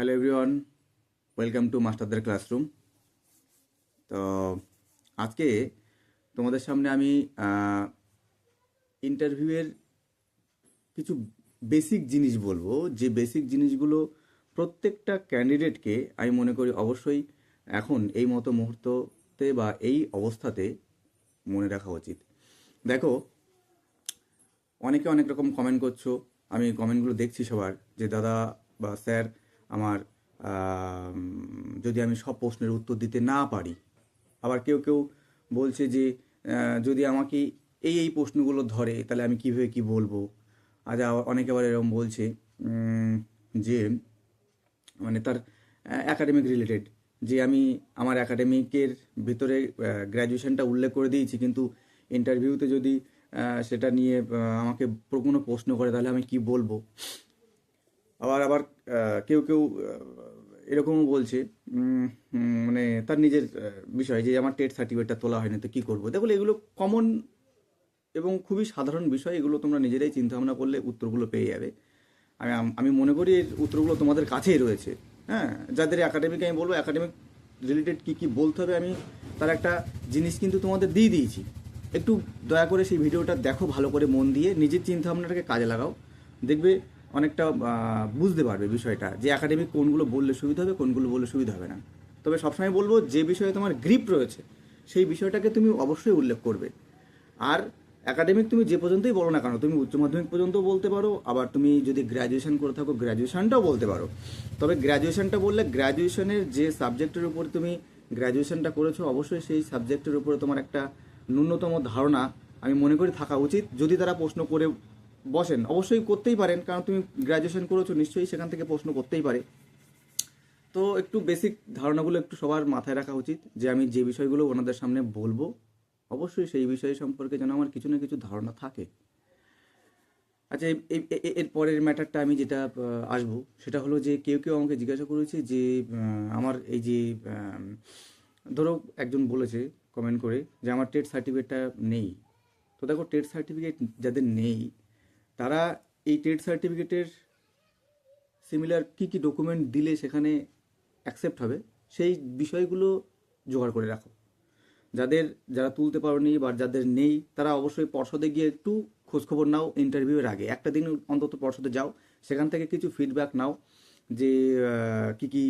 Hello everyone welcome to মাস্টারদের classroom তো আজকে তোমাদের সামনে আমি ইন্টারভিউয়ের কিছু বেসিক জিনিস বলব। যে বেসিক জিনিসগুলো প্রত্যেকটা ক্যান্ডিডেটকে আমি মনে করি অবশ্যই এখন এই মতো মুহূর্ততে বা এই অবস্থাতে মনে রাখা উচিত। দেখো, অনেকে অনেক রকম কমেন্ট করছ। আমি কমেন্টগুলো দেখছি সবার যে দাদা বা স্যার আমার যদি আমি সব প্রশ্নের উত্তর দিতে না পারি। আবার কেউ কেউ বলছে যে যদি আমাকে এই এই প্রশ্নগুলো ধরে, তাহলে আমি কীভাবে কী বলব? আজ অনেকে আবার এরকম বলছে যে মানে তার অ্যাকাডেমিক রিলেটেড যে আমি আমার অ্যাকাডেমিকের ভিতরে গ্র্যাজুয়েশনটা উল্লেখ করে দিয়েছি, কিন্তু ইন্টারভিউতে যদি সেটা নিয়ে আমাকে কোনো প্রশ্ন করে, তাহলে আমি কি বলব? আবার আবার কেউ কেউ এরকমও বলছে মানে তার নিজের বিষয় যে আমার টেট সার্টিফিকেটটা তোলা হয়নি তো কী করব। দেখো, এগুলো কমন এবং খুবই সাধারণ বিষয়, এগুলো তোমরা নিজেরাই চিন্তা ভাবনা করলে উত্তরগুলো পেয়ে যাবে। আমি আমি মনে করি এর উত্তরগুলো তোমাদের কাছেই রয়েছে। হ্যাঁ যাদের একাডেমিক আমি বলব একাডেমিক রিলেটেড কী কী বলতে হবে, আমি তার একটা জিনিস কিন্তু তোমাদের দিয়ে দিয়েছি। একটু দয়া করে সেই ভিডিওটা দেখো ভালো করে, মন দিয়ে, নিজের চিন্তা ভাবনাটাকে কাজে লাগাও। দেখবে অনেকটা বুঝতে পারবে বিষয়টা, যে একাডেমিক কোনগুলো বললে সুবিধা হবে, কোনগুলো বললে সুবিধা হবে না। তবে সবসময় বলব, যে বিষয়ে তোমার গ্রিপ রয়েছে, সেই বিষয়টাকে তুমি অবশ্যই উল্লেখ করবে। আর একাডেমিক তুমি যে পর্যন্তই বলো না কেন, তুমি উচ্চ মাধ্যমিক পর্যন্ত বলতে পারো, আবার তুমি যদি গ্র্যাজুয়েশন করে থাকো গ্র্যাজুয়েশনটাও বলতে পারো। তবে গ্র্যাজুয়েশনটা বললে গ্র্যাজুয়েশনের যে সাবজেক্টের উপর তুমি গ্র্যাজুয়েশনটা করেছ, অবশ্যই সেই সাবজেক্টের উপরে তোমার একটা ন্যূনতম ধারণা, আমি মনে করি থাকা উচিত। যদি তারা প্রশ্ন করে বসেন। অবশ্যই করতেই পারেন, কারণ তুমি গ্র্যাজুয়েশন করেছ, নিশ্চয়ই সেখান থেকে প্রশ্ন করতেই পারে। তো একটু বেসিক ধারণাগুলো একটু সবার মাথায় রাখা উচিত, যে আমি যে বিষয়গুলো ওনাদের সামনে বলব, অবশ্যই সেই বিষয় সম্পর্কে যেন আমার কিছু না কিছু ধারণা থাকে। আচ্ছা এর পরের ম্যাটারটা আমি যেটা আসব, সেটা হলো যে কেউ কেউ আমাকে জিজ্ঞাসা করেছে যে আমার এই যে ধরো একজন বলেছে কমেন্ট করে যে আমার টেট সার্টিফিকেটটা নেই। তো দেখো টেট সার্টিফিকেট যাদের নেই তারা এই টেট সার্টিফিকেটের সিমিলার কী কী ডকুমেন্ট দিলে সেখানে অ্যাকসেপ্ট হবে, সেই বিষয়গুলো জোগাড় করে রাখো। যাদের, যারা তুলতে পারোনি বা যাদের নেই, তারা অবশ্যই পর্ষদে গিয়ে একটু খোঁজখবর নাও ইন্টারভিউয়ের আগে। একটা দিন অন্তত পর্ষদে যাও, সেখান থেকে কিছু ফিডব্যাক নাও যে কি কি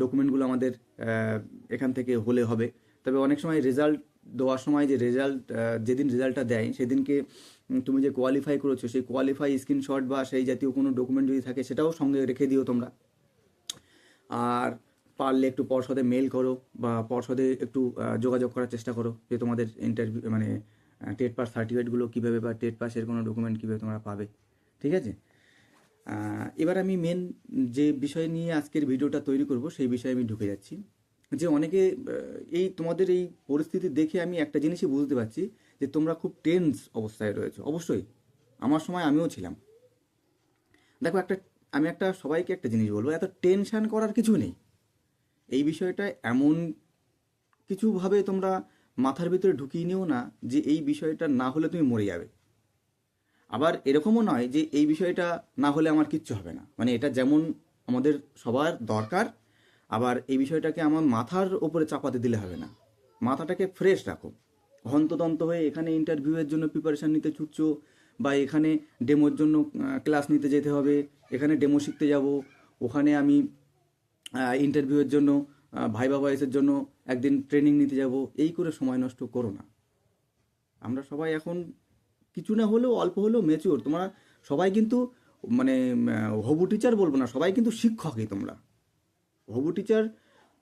ডকুমেন্টগুলো আমাদের এখান থেকে হলে হবে। তবে অনেক সময় রেজাল্ট দেওয়ার সময় যে রেজাল্ট যেদিন রেজাল্টটা দেয়, সেদিনকে তুমি যে কোয়ালিফাই করেছ, সেই কোয়ালিফাই স্ক্রিনশট বা সেই জাতীয় কোনো ডকুমেন্ট যদি থাকে, সেটাও সঙ্গে রেখে দিও তোমরা। আর পারলে একটু পর্ষদে মেল করো বা পর্ষদে একটু যোগাযোগ করার চেষ্টা করো যে তোমাদের ইন্টারভিউ মানে টেট পাস সার্টিফিকেটগুলো কীভাবে বা টেট পাসের কোনো ডকুমেন্ট কীভাবে তোমরা পাবে। ঠিক আছে? এবার আমি মেন যে বিষয় নিয়ে আজকের ভিডিওটা তৈরি করব, সেই বিষয়ে আমি ঢুকে যাচ্ছি। যে অনেকে এই তোমাদের এই পরিস্থিতি দেখে আমি একটা জিনিসই বুঝতে পারছি যে তোমরা খুব টেন্স অবস্থায় রয়েছো। অবশ্যই, আমার সময় আমিও ছিলাম। দেখো একটা, আমি একটা সবাইকে একটা জিনিস বলব, এত টেনশান করার কিছু নেই। এই বিষয়টা এমন কিছুভাবে তোমরা মাথার ভিতরে ঢুকিয়ে নিও না যে এই বিষয়টা না হলে তুমি মরে যাবে। আবার এরকমও নয় যে এই বিষয়টা না হলে আমার কিচ্ছু হবে না। মানে এটা যেমন আমাদের সবার দরকার আবার এই বিষয়টাকে আমার মাথার ওপরে চাপাতে দিলে হবে না। মাথাটাকে ফ্রেশ রাখো। হন্তদন্ত হয়ে এখানে ইন্টারভিউয়ের জন্য প্রিপারেশান নিতে ছুটছো বা এখানে ডেমোর জন্য ক্লাস নিতে যেতে হবে, এখানে ডেমো শিখতে যাব, ওখানে আমি ইন্টারভিউয়ের জন্য ভাইবা ভয়েসের জন্য একদিন ট্রেনিং নিতে যাব, এই করে সময় নষ্ট করো না। আমরা সবাই এখন কিছু না হলেও, অল্প হলেও মেচিওর তোমরা সবাই কিন্তু মানে হবু টিচার বলব না, সবাই কিন্তু শিক্ষকই তোমরা। হবু টিচার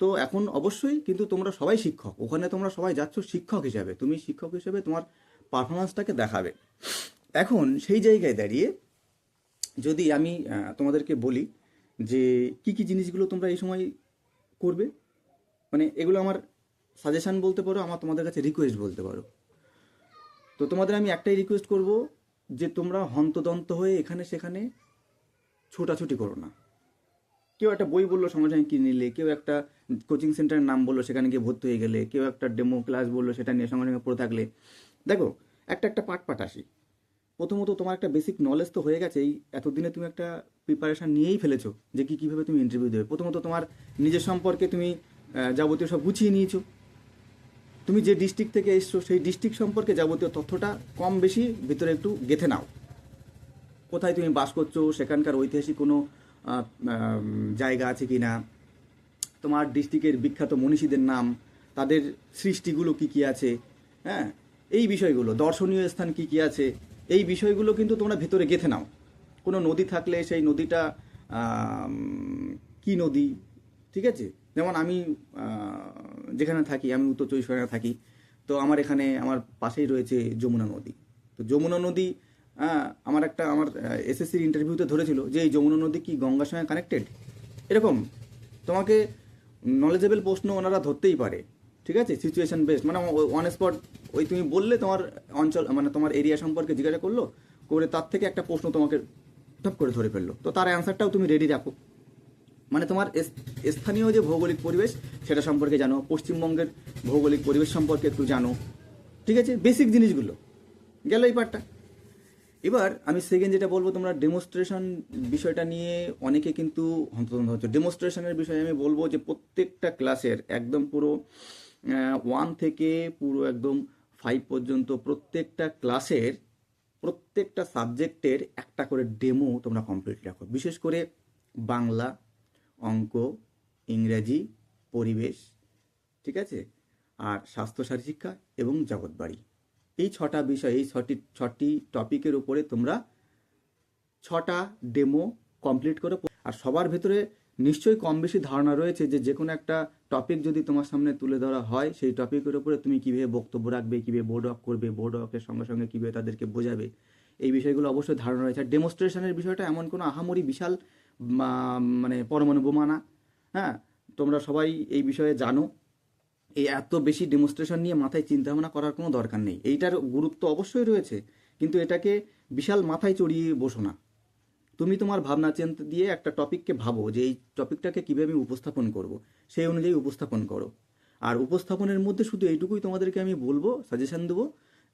তো এখন অবশ্যই কিন্তু তোমরা সবাই শিক্ষক। ওখানে তোমরা সবাই যাচ্ছ শিক্ষক হিসাবে। তুমি শিক্ষক হিসেবে তোমার পারফরমেন্সটাকে দেখাবে। এখন সেই জায়গায় দাঁড়িয়ে যদি আমি তোমাদেরকে বলি যে কি কি জিনিসগুলো তোমরা এই সময় করবে? মানে এগুলো আমার সাজেশান বলতে পারো, আমার তোমাদের কাছে রিকোয়েস্ট বলতে পারো। তো তোমাদের আমি একটাই রিকোয়েস্ট করব যে তোমরা হন্তদন্ত হয়ে এখানে সেখানে ছোটাছুটি করো না। কেউ একটা বই বলল, সঙ্গে সঙ্গে কিনে নিলে। কেউ একটা কোচিং সেন্টারের নাম বলল, সেখানে গিয়ে ভর্তি হয়ে গেলে। কেউ একটা ডেমো ক্লাস বলল, সেটা নিয়ে সঙ্গে সঙ্গে পড়ে থাকলে। দেখো, একটা একটা পাট পাট আসি। প্রথমত তোমার একটা বেসিক নলেজ তো হয়ে গেছে এই এতদিনে তুমি একটা প্রিপারেশান নিয়েই ফেলেছো যে কি কীভাবে তুমি ইন্টারভিউ দেবে। প্রথমত তোমার নিজের সম্পর্কে তুমি যাবতীয় সব গুছিয়ে নিয়েছো। তুমি যে ডিস্ট্রিক্ট থেকে এসছো, সেই ডিস্ট্রিক্ট সম্পর্কে যাবতীয় তথ্যটা কম বেশি ভিতরে একটু গেথে নাও। কোথায় তুমি বাস করছ, সেখানকার ঐতিহাসিক কোনো জায়গা আছে কি না? তোমার ডিস্ট্রিক্টের বিখ্যাত মনীষীদের নাম, তাদের সৃষ্টিগুলো কি কি আছে? হ্যাঁ এই বিষয়গুলো, দর্শনীয় স্থান কি কি আছে? এই বিষয়গুলো কিন্তু তোমরা ভেতরে গেথে নাও। কোনো নদী থাকলে সেই নদীটা কি নদী? ঠিক আছে? যেমন আমি যেখানে থাকি, আমি উত্তর চব্বিশ পরগনায় থাকি, তো আমার এখানে, আমার পাশেই রয়েছে যমুনা নদী। তো যমুনা নদী আমার একটা, আমার এসএসসির ইন্টারভিউতে ধরেছিল যে এই যমুনা নদী কি গঙ্গার সঙ্গে কানেক্টেড এরকম। তোমাকে নলেজেবল প্রশ্ন ওনারা ধরতেই পারে, ঠিক আছে? সিচুয়েশান বেসড মানে অন স্পট ওই তুমি বললে তোমার অঞ্চল মানে তোমার এরিয়া সম্পর্কে জিজ্ঞাসা করল, করে তার থেকে একটা প্রশ্ন তোমাকে টপ করে ধরে ফেলল। তো তার অ্যান্সারটাও তুমি রেডি রাখো। মানে তোমার স্থানীয় যে ভৌগোলিক পরিবেশ, সেটা সম্পর্কে জানো, পশ্চিমবঙ্গের ভৌগোলিক পরিবেশ সম্পর্কে একটু জানো, ঠিক আছে? বেসিক জিনিসগুলো। গেল এই পার্টটা এবার আমি সেকেন্ড যেটা বলব, তোমরা ডেমনস্ট্রেশন বিষয়টা নিয়ে অনেকে কিন্তু হন্তদন্ত হচ্ছে। ডেমনস্ট্রেশনের বিষয়ে আমি বলব যে, প্রত্যেকটা ক্লাসের একদম পুরো ওয়ান থেকে পুরো একদম ফাইভ পর্যন্ত প্রত্যেকটা ক্লাসের প্রত্যেকটা সাবজেক্টের একটা করে ডেমো তোমরা কমপ্লিট রাখো। বিশেষ করে বাংলা, অঙ্ক, ইংরেজি, পরিবেশ, ঠিক আছে? আর স্বাস্থ্যসারী শিক্ষা এবং জগৎবাড়ি। এই ছটা বিষয়, এই ছটি ছটি টপিকের উপরে তোমরা ছটা ডেমো কমপ্লিট করে আর সবার ভেতরে নিশ্চয়ই কম বেশি ধারণা রয়েছে যে যে কোনো একটা টপিক যদি তোমার সামনে তুলে ধরা হয়, সেই টপিকের উপরে তুমি কীভাবে বক্তব্য রাখবে, কীভাবে বোর্ড অফ করবে বোর্ড অফের সঙ্গে সঙ্গে কীভাবে তাদেরকে বোঝাবে, এই বিষয়গুলো অবশ্যই ধারণা রয়েছে। আর ডেমনস্ট্রেশনের বিষয়টা এমন কোনো আহামরি বিশাল মানে পরমাণু বোমা না। হ্যাঁ তোমরা সবাই এই বিষয়ে জানো। এই এত বেশি ডেমনস্ট্রেশন নিয়ে মাথায় চিন্তা ভাবনা করার কোনো দরকার নেই। এইটার গুরুত্ব অবশ্যই রয়েছে, কিন্তু এটাকে বিশাল মাথায় চড়িয়ে বসো না। তুমি তোমার ভাবনা চিন্তা দিয়ে একটা টপিককে ভাবো যে এই টপিকটাকে কীভাবে আমি উপস্থাপন করব, সেই অনুযায়ী উপস্থাপন করো। আর উপস্থাপনের মধ্যে শুধু এইটুকুই তোমাদেরকে আমি বলব সাজেশন দেবো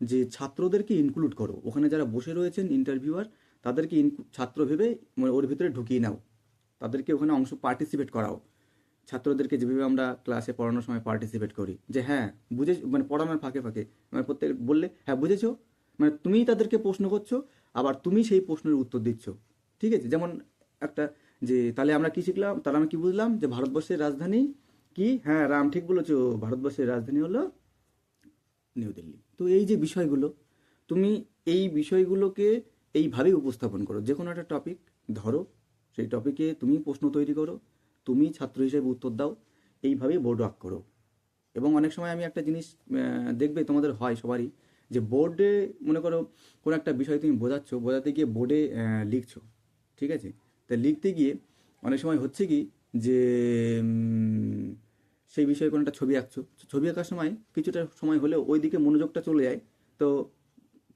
যে ছাত্রদেরকে ইনক্লুড করো। ওখানে যারা বসে রয়েছেন ইন্টারভিউয়ার তাদেরকে ছাত্র ভেবে মানে ওর ভিতরে ঢুকিয়ে নাও। তাদেরকে ওখানে অংশ পার্টিসিপেট করাও। ছাত্রদেরকে যেভাবে আমরা ক্লাসে পড়ানোর সময় পার্টিসিপেট করি, যে হ্যাঁ বুঝে মানে পড়ানোর ফাঁকে ফাঁকে মানে প্রত্যেক, বললে হ্যাঁ বুঝেছ? মানে তুমিই তাদেরকে প্রশ্ন করছ, আবার তুমি সেই প্রশ্নের উত্তর দিচ্ছ। ঠিক আছে? যেমন একটা যে, তাহলে আমরা কি শিখলাম? তাহলে আমরা কি বুঝলাম? যে ভারতবর্ষের রাজধানী কি? হ্যাঁ রাম, ঠিক বলেছ। ভারতবর্ষের রাজধানী হলো নিউ দিল্লি। তো এই যে বিষয়গুলো, তুমি এই বিষয়গুলোকে এইভাবেই উপস্থাপন করো। যে কোনো একটা টপিক ধরো, সেই টপিকে তুমি প্রশ্ন তৈরি করো। তুমি ছাত্র হিসেবে উত্তর দাও, এইভাবেই বোর্ড ওয়ার্ক করো। এবং অনেক সময় আমি একটা জিনিস দেখবে তোমাদের হয় সবারই, যে বোর্ডে মনে করো কোনো একটা বিষয় তুমি বোঝাচ্ছ, বোঝাতে গিয়ে বোর্ডে লিখছো, ঠিক আছে? তা লিখতে গিয়ে অনেক সময় হচ্ছে কি যে সেই বিষয়ে কোনো একটা ছবি আঁকছো, ছবি আঁকার সময় কিছুটা সময় হলেও ওই দিকে মনোযোগটা চলে যায়, তো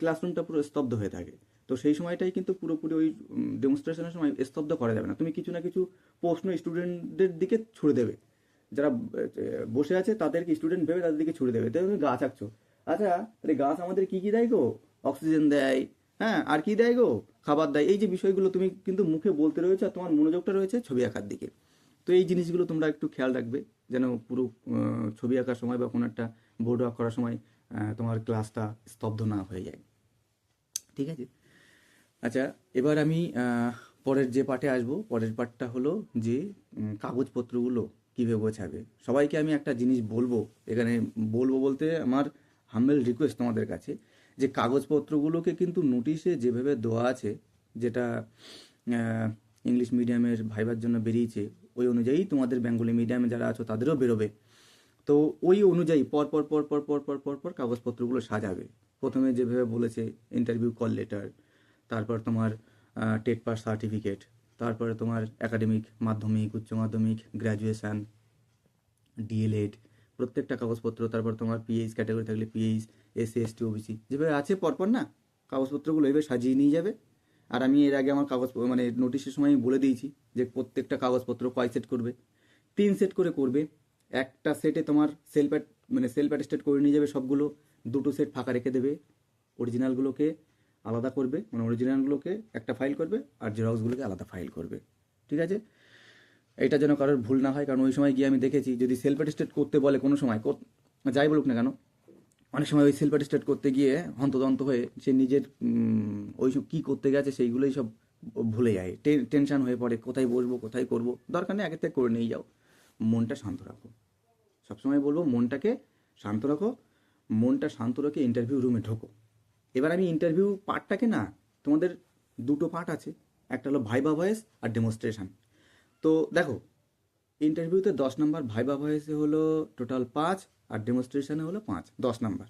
ক্লাসরুমটা পুরো স্তব্ধ হয়ে থাকে। তো সেই সময়টাই কিন্তু পুরোপুরি ওই ডেমনস্ট্রেশনের সময় স্তব্ধ করা যাবে না। তুমি কিছু না কিছু প্রশ্ন স্টুডেন্টদের দিকে ছুড়ে দেবে। যারা বসে আছে তাদেরকে স্টুডেন্ট ভেবে তাদের দিকে ছুড়ে দেবে। তো তুমি গাছ আঁকছো আচ্ছা তাহলে গাছ আমাদের কি কি দেয় গো? অক্সিজেন দেয় হ্যাঁ আর কি দেয় গো? খাবার দেয়। এই যে বিষয়গুলো তুমি কিন্তু মুখে বলতে রয়েছে আর তোমার মনোযোগটা রয়েছে ছবি আঁকার দিকে। তো এই জিনিসগুলো তোমরা একটু খেয়াল রাখবে যেন পুরো ছবি আঁকার সময় বা কোনো একটা বোর্ড ওয়ার্ক করার সময় তোমার ক্লাসটা স্তব্ধ না হয়ে যায়। ঠিক আছে? আচ্ছা এবার আমি পরের যে পার্টে আসব পরের পার্টটা হলো যে কাগজপত্রগুলো কীভাবে গোছাবে সবাইকে আমি একটা জিনিস বলব এখানে বলব বলতে আমার হাম্বেল রিকোয়েস্ট তোমাদের কাছে যে কাগজপত্রগুলোকে কিন্তু নোটিশে যেভাবে দেওয়া আছে যেটা ইংলিশ মিডিয়ামের ভাইবার জন্য বেরিয়েছে ওই অনুযায়ী তোমাদের বেঙ্গলি মিডিয়ামে যারা আছো তাদেরও বেরোবে তো ওই অনুযায়ী পর পর পর পর পর পর পর পর কাগজপত্রগুলো সাজাবে প্রথমে যেভাবে বলেছে ইন্টারভিউ কল লেটার তারপর তোমার টেট পাস সার্টিফিকেট, তারপরে তোমার একাডেমিক মাধ্যমিক, উচ্চ মাধ্যমিক গ্র্যাজুয়েশান ডিএলএড প্রত্যেকটা কাগজপত্র, তারপর তোমার পিএইচ ক্যাটাগরি থাকলে পিএইচ এসসি এসটি ওবিসি যেভাবে আছে পরপর না, কাগজপত্রগুলো এভাবে সাজিয়ে নিয়ে যাবে। আর আমি এর আগে আমার কাগজ মানে নোটিশের সময় আমি বলে দিয়েছি যে প্রত্যেকটা কাগজপত্র কয় সেট করবে। তিন সেট করে করবে, একটা সেটে তোমার সেলফ মানে সেলফ অ্যাটেস্টেড করে নিয়ে যাবে সবগুলো, দুটো সেট ফাঁকা রেখে দেবে। অরিজিনালগুলোকে আলাদা করবে মানে অরিজিনালগুলোকে একটা ফাইল করবে আর জেরক্সগুলোকে আলাদা ফাইল করবে। ঠিক আছে? এটা যেন কারোর ভুল না হয়, কারণ ওই সময় গিয়ে আমি দেখেছি, যদি সেলফ অ্যাটেস্টেড করতে বলে কোনো সময় যাই বলুক না কেন, অনেক সময় ওই সেলফ অ্যাটেস্টেড করতে গিয়ে হন্তদন্ত হয়ে সে নিজের ওই সব কী করতে গেছে সেইগুলোই সব ভুলে যায়। টেনশন হয়ে পড়ে, কোথায় বসবো, কোথায় করব, দরকার নেই আগে থেকে করে নিয়ে যাও। মনটা শান্ত রাখো। সবসময় বলব, মনটাকে শান্ত রাখো, মনটা শান্ত রেখে ইন্টারভিউ রুমে ঢোকো। এবার আমি ইন্টারভিউ পার্টটাকে না, তোমাদের দুটো পার্ট আছে। একটা হলো ভাইবা ভয়েস আর ডেমনস্ট্রেশন তো দেখো ইন্টারভিউতে দশ নম্বর ভাইবা ভয়েসে হলো টোটাল পাঁচ আর ডেমনস্ট্রেশনে হলো পাঁচ, দশ নাম্বার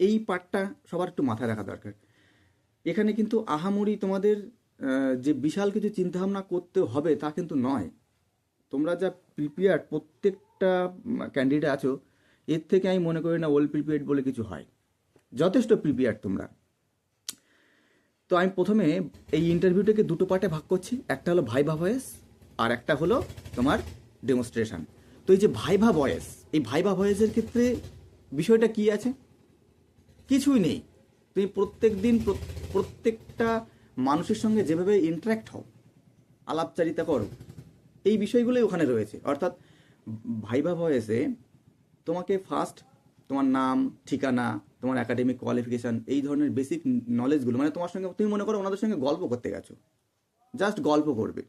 এই পার্টটা সবার একটু মাথায় রাখা দরকার। এখানে কিন্তু আহামরি তোমাদের যে বিশাল কিছু চিন্তাভাবনা করতে হবে তা কিন্তু নয়। তোমরা যা প্রিপেয়ার প্রত্যেকটা ক্যান্ডিডেট আছো, এর থেকে আমি মনে করি না ওয়েল প্রিপেয়ার্ড বলে কিছু হয়। যথেষ্ট প্রিপেয়ার তোমরা। তো আমি প্রথমে এই ইন্টারভিউটাকে দুটো পার্টে ভাগ করছি। একটা হলো ভাইভা ভয়েস আর একটা হলো তোমার ডেমনস্ট্রেশন তো এই যে ভাইভা ভয়েস এই ভাইভা ভয়েসের ক্ষেত্রে বিষয়টা কি আছে? কিছুই নেই। তুমি প্রত্যেক দিন প্রত্যেকটা মানুষের সঙ্গে যেভাবে ইন্টারাক্ট হও, আলাপচারিতা করো, এই বিষয়গুলোই ওখানে রয়েছে। অর্থাৎ ভাইভা ভয়েসে তোমাকে ফার্স্ট তোমার নাম, ঠিকানা তোমার একাডেমিক কোয়ালিফিকেশান এই ধরনের বেসিক নলেজগুলো মানে তোমার সঙ্গে, তুমি মনে করো ওনাদের সঙ্গে গল্প করতে গেছো। জাস্ট গল্প করবে।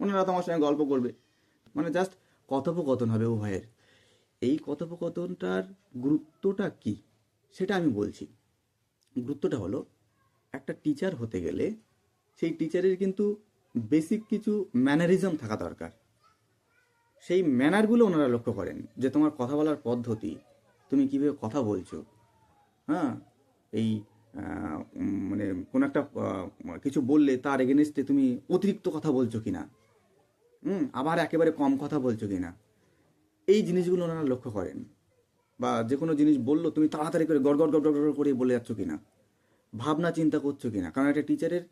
ওনারা তোমার সঙ্গে গল্প করবে। মানে জাস্ট কথোপকথন হবে উভয়ের এই কথোপকথনটার গুরুত্বটা কি? সেটা আমি বলছি। গুরুত্বটা হলো, একটা টিচার হতে গেলে সেই টিচারের কিন্তু বেসিক কিছু ম্যানারিজম থাকা দরকার। সেই ম্যানারগুলো ওনারা লক্ষ্য করেন যে তোমার কথা বলার পদ্ধতি, তুমি কীভাবে কথা বলছো হ্যাঁ? এই মানে কোনো একটা কিছু বললে তার এগেনস্টে তুমি অতিরিক্ত কথা বলছো কিনা? হুম? আবার একেবারে কম কথা বলছো কিনা? এই জিনিসগুলো ওনারা লক্ষ্য করেন। বা যে কোনো জিনিস বলল তুমি তাড়াতাড়ি করে গড় গড় গড় করে বলে যাচ্ছ কিনা? ভাবনা চিন্তা করছ কিনা? কারণ একটা টিচারের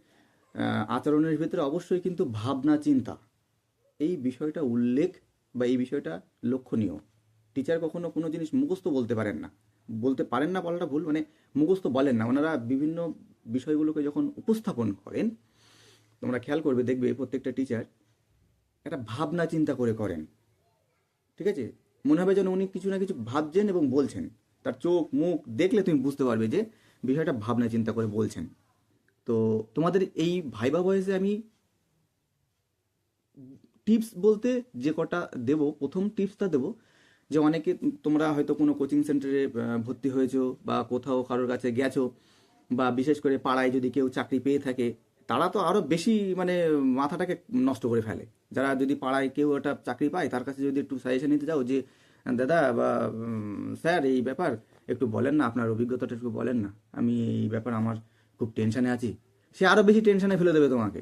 আচরণের ভিতরে অবশ্যই কিন্তু ভাবনা চিন্তা। এই বিষয়টা উল্লেখ বা এই বিষয়টা লক্ষণীয়। টিচার কখনো কোনো জিনিস মুখস্থ বলতে পারেন না। বলতে পারেন না বলাটা ভুল মানে মুখস্থ বলেন না। ওনারা বিভিন্ন বিষয়গুলোকে যখন উপস্থাপন করেন, তোমরা খেয়াল করবে, দেখবে প্রত্যেকটা টিচার একটা ভাবনা চিন্তা করে করেন। ঠিক আছে? মনে হবে যেন উনি কিছু না কিছু ভাবছেন এবং বলছেন। তার চোখ, মুখ দেখলে তুমি বুঝতে পারবে যে বিষয়টা ভাবনা চিন্তা করে বলছেন। তো তোমাদের এই ভাইবা বয়সে আমি টিপস বলতে যে কটা দেব, প্রথম টিপসটা দেব যে অনেকে তোমরা হয়তো কোনো কোচিং সেন্টারে ভর্তি হয়েছো বা কোথাও কারোর কাছে গেছো বা বিশেষ করে পাড়ায় যদি কেউ চাকরি পেয়ে থাকে, তারা তো আরও বেশি মানে মাথাটাকে নষ্ট করে ফেলে। যারা যদি পাড়ায় কেউ একটা চাকরি পায়, তার কাছে যদি একটু সাজেশন নিতে যাও যে, দাদা বা স্যার, এই ব্যাপার একটু বলেন না, আপনার অভিজ্ঞতাটা একটু বলেন না। আমি এই ব্যাপার আমার খুব টেনশানে আছি। সে আরও বেশি টেনশানে ফেলে দেবে তোমাকে।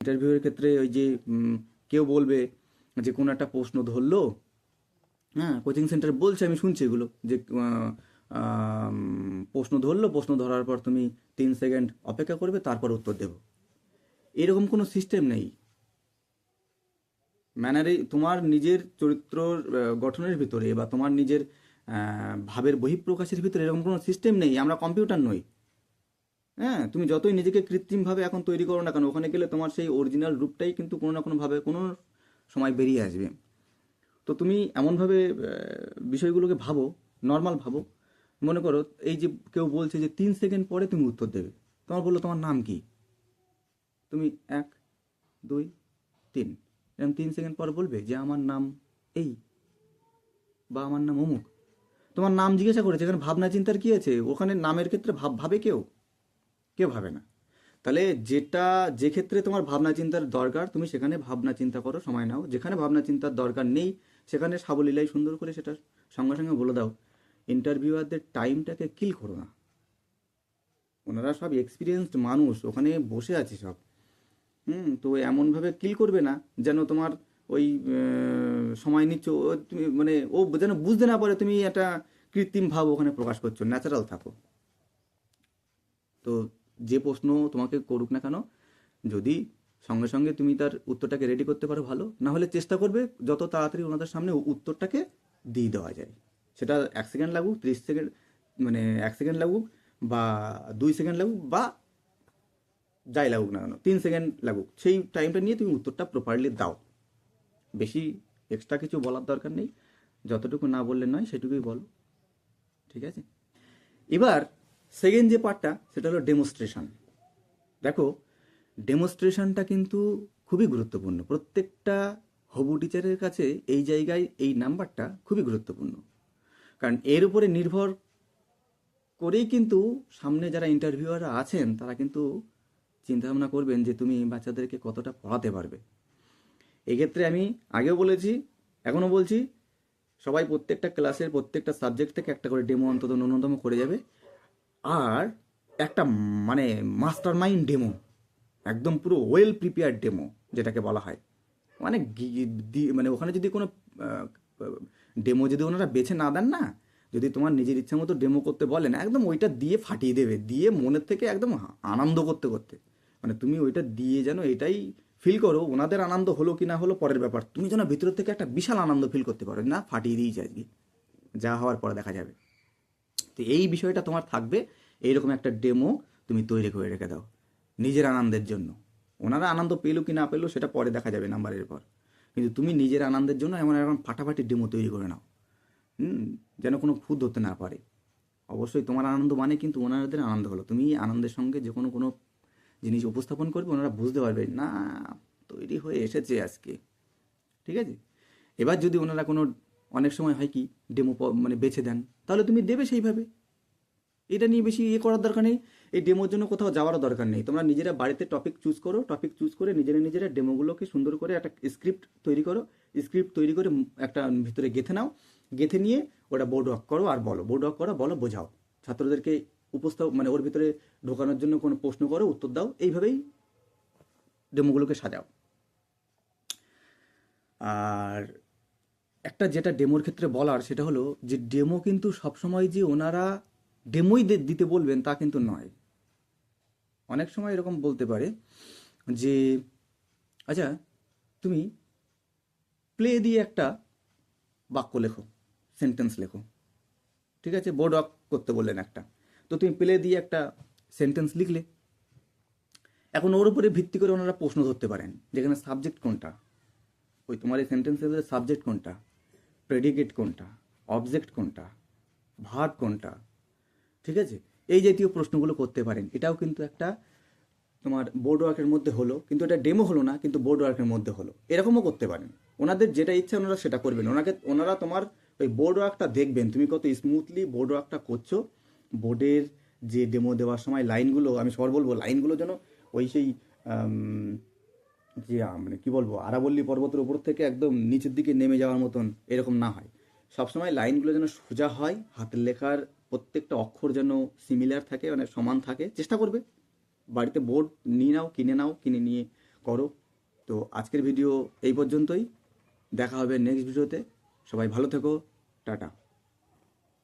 ইন্টারভিউয়ের ক্ষেত্রে ওই যে কেউ বলবে যে, কোনো একটা প্রশ্ন ধরলো হ্যাঁ কোচিং সেন্টার বলছে, আমি শুনছি এগুলো, যে প্রশ্ন ধরলো, প্রশ্ন ধরার পর তুমি তিন সেকেন্ড অপেক্ষা করবে, তারপর উত্তর দেব। এরকম কোনো সিস্টেম নেই। ম্যানারে তোমার নিজের চরিত্র গঠনের ভিতরে বা তোমার নিজের ভাবের বহিঃপ্রকাশের ভিতরে এরকম কোনো সিস্টেম নেই। আমরা কম্পিউটার নই। হ্যাঁ তুমি যতই নিজেকে কৃত্রিমভাবে এখন তৈরি করো না কেন, ওখানে গেলে তোমার সেই অরিজিনাল রূপটাই কিন্তু কোনো না কোনোভাবে কোনো সময় বেরিয়ে আসবে। তো তুমি এমনভাবে বিষয়গুলোকে ভাবো নর্মাল ভাবো। মনে করো, এই যে কেউ বলছে যে তিন সেকেন্ড পরে তুমি উত্তর দেবে। তোমার বলল, তোমার নাম কি? তুমি এক, দুই, তিন। এরকম তিন সেকেন্ড পর বলবে যে, আমার নাম এই বা আমার নাম অমুক। তোমার নাম জিজ্ঞাসা করেছে, এখানে ভাবনা চিন্তার কি আছে? ওখানে নামের ক্ষেত্রে ভাব, ভাবে কেউ? কেউ ভাবে না। তাহলে যেটা, যে ক্ষেত্রে তোমার ভাবনা চিন্তার দরকার, তুমি সেখানে ভাবনা চিন্তা করো, সময় নাও। যেখানে ভাবনা চিন্তার দরকার নেই সেখানে সাবলীলাই সুন্দর করে সেটা সঙ্গে সঙ্গে বলে দাও। ইন্টারভিউয়ারদের টাইমটাকে কিল করো না। ওনারা সব এক্সপিরিয়েন্সড মানুষ, ওখানে বসে আছে সব। হুম, তো এমনভাবে কিল করবে না, যেন তোমার ওই সময় নিচ্ছ তুমি মানে ও যেন বুঝতে না পারে তুমি একটা কৃত্রিম ভাব ওখানে প্রকাশ করছ ন্যাচারাল থাকো। তো যে প্রশ্ন তোমাকে করুক না কেন, যদি সঙ্গে সঙ্গে তুমি তার উত্তরটাকে রেডি করতে পারো ভালো। না হলে চেষ্টা করবে যত তাড়াতাড়ি ওনাদের সামনে উত্তরটাকে দিয়ে দেওয়া যায়। সেটা এক সেকেন্ড লাগুক, ত্রিশ সেকেন্ড মানে এক সেকেন্ড লাগুক বা দুই সেকেন্ড লাগুক বা যাই লাগুক না কেন, তিন সেকেন্ড লাগুক। সেই টাইমটা নিয়ে তুমি উত্তরটা প্রপারলি দাও। বেশি এক্সট্রা কিছু বলার দরকার নেই। যতটুকু না বললে নয়, সেটুকুই বলো। ঠিক আছে? এবার সেকেন্ড যে পার্টটা সেটা হলো ডেমনস্ট্রেশন দেখো ডেমনস্ট্রেশনটা কিন্তু খুবই গুরুত্বপূর্ণ। প্রত্যেকটা হবু টিচারের কাছে এই জায়গায় এই নাম্বারটা খুবই গুরুত্বপূর্ণ। কারণ এর উপরে নির্ভর করেই কিন্তু সামনে যারা ইন্টারভিউয়াররা আছেন, তারা কিন্তু চিন্তাভাবনা করবেন যে তুমি বাচ্চাদেরকে কতটা পড়াতে পারবে। এক্ষেত্রে আমি আগেও বলেছি এখনও বলছি, সবাই প্রত্যেকটা ক্লাসের প্রত্যেকটা সাবজেক্ট থেকে একটা করে ডেমো অন্তত ন্যূনতম করে যাবে। আর একটা মানে মাস্টার মাইন্ড ডেমো একদম পুরো ওয়েল প্রিপেয়ার ডেমো যেটাকে বলা হয়। মানে মানে ওখানে যদি কোনো ডেমো যদি ওনারা বেছে না দেন না, যদি তোমার নিজের ইচ্ছা মতো ডেমো করতে বলেন, একদম ওইটা দিয়ে ফাটিয়ে দেবে, দিয়ে মনের থেকে একদম আনন্দ করতে করতে। মানে তুমি ওইটা দিয়ে যেন এটাই ফিল করো, ওনাদের আনন্দ হলো কি না হলো পরের ব্যাপার। তুমি যেন ভিতর থেকে একটা বিশাল আনন্দ ফিল করতে পারো, না ফাটিয়ে দিয়েছি আজকে। যা হওয়ার পরে দেখা যাবে। তো এই বিষয়টা তোমার থাকবে, এইরকম একটা ডেমো তুমি তৈরি করে রেখে দাও। নিজের আনন্দের জন্য। ওনারা আনন্দ পেল কি না পেল সেটা পরে দেখা যাবে নাম্বারের পর কিন্তু তুমি নিজের আনন্দের জন্য এমন এরকম ফাটাফাটি ডেমো তৈরি করে নাও। হুম, যেন কোনো খুদ হতে না পারে। অবশ্যই তোমার আনন্দ মানে কিন্তু ওনাদের আনন্দ হলো। তুমি আনন্দের সঙ্গে যে কোনো কোনো জিনিস উপস্থাপন করবে, ওনারা বুঝতে পারবে, না, তৈরি হয়ে এসেছে আজকে। ঠিক আছে? এবার যদি ওনারা কোনো, অনেক সময় হয় কি, ডেমো মানে বেছে দেন, তাহলে তুমি দেবে সেইভাবে। এটা নিয়ে বেশি ইয়ে করার দরকার নেই। এই ডেমোর জন্য কোথাও যাওয়ারও দরকার নেই। তোমরা নিজেরা বাড়িতে টপিক চুজ করো টপিক চুজ করে নিজেরা নিজেরা ডেমোগুলোকে সুন্দর করে একটা স্ক্রিপ্ট তৈরি করো। স্ক্রিপ্ট তৈরি করে একটা ভিতরে গেথে নাও। গেথে নিয়ে ওটা বোর্ড ওয়ার্ক করো আর বলো। বোর্ড ওয়ার্ক করো, বলো, বোঝাও। ছাত্রদেরকে উপস্থাপ মানে ওর ভিতরে ঢোকানোর জন্য কোনো প্রশ্ন করো, উত্তর দাও। এইভাবেই ডেমোগুলোকে সাজাও। আর একটা যেটা ডেমোর ক্ষেত্রে বলার, সেটা হলো যে ডেমো কিন্তু সবসময় যে ওনারা ডেমোই দিতে বলবেন তা কিন্তু নয়। অনেক সময় এরকম বলতে পারে যে আচ্ছা তুমি প্লে দিয়ে একটা বাক্য লেখো সেন্টেন্স লেখো, ঠিক আছে? বোর্ড ওয়ার্ক করতে বললেন একটা। তো তুমি প্লে দিয়ে একটা সেন্টেন্স লিখলে। এখন ওর উপরে ভিত্তি করে ওনারা প্রশ্ন ধরতে পারেন যেখানে সাবজেক্ট কোনটা? ওই তোমার এই সেন্টেন্সের মধ্যে সাবজেক্ট কোনটা? প্রেডিকেট কোনটা? অবজেক্ট কোনটা? ভার্ব কোনটা? ঠিক আছে? এই জাতীয় প্রশ্নগুলো করতে পারেন। এটাও কিন্তু একটা তোমার বোর্ড ওয়ার্কের মধ্যে হলো, কিন্তু এটা ডেমো হলো না, কিন্তু বোর্ড ওয়ার্কের মধ্যে হলো। এরকমও করতে পারেন। ওনাদের যেটা ইচ্ছা, ওনারা সেটা করবেন। ওনাকে, ওনারা তোমার ওই বোর্ড ওয়ার্কটা দেখবেন। তুমি কত স্মুথলি বোর্ড ওয়ার্কটা করছ। বোর্ডের যে ডেমো দেওয়ার সময় লাইনগুলো আমি সবার বলব লাইনগুলো যেন ওই সেই যে মানে কী বলব, আরাবল্লী পর্বতের উপর থেকে একদম নিচের দিকে নেমে যাওয়ার মতন এরকম না হয়। সবসময় লাইনগুলো যেন সোজা হয়, হাতের লেখার প্রত্যেকটা অক্ষর যেন সিমিলার থাকে মানে সমান থাকে। চেষ্টা করবে। বাড়িতে বোর্ড নিয়ে নাও, কিনে নাও, কিনে নিয়ে করো। তো আজকের ভিডিও এই পর্যন্তই। দেখা হবে নেক্সট ভিডিওতে সবাই ভালো থেকো। টাটা।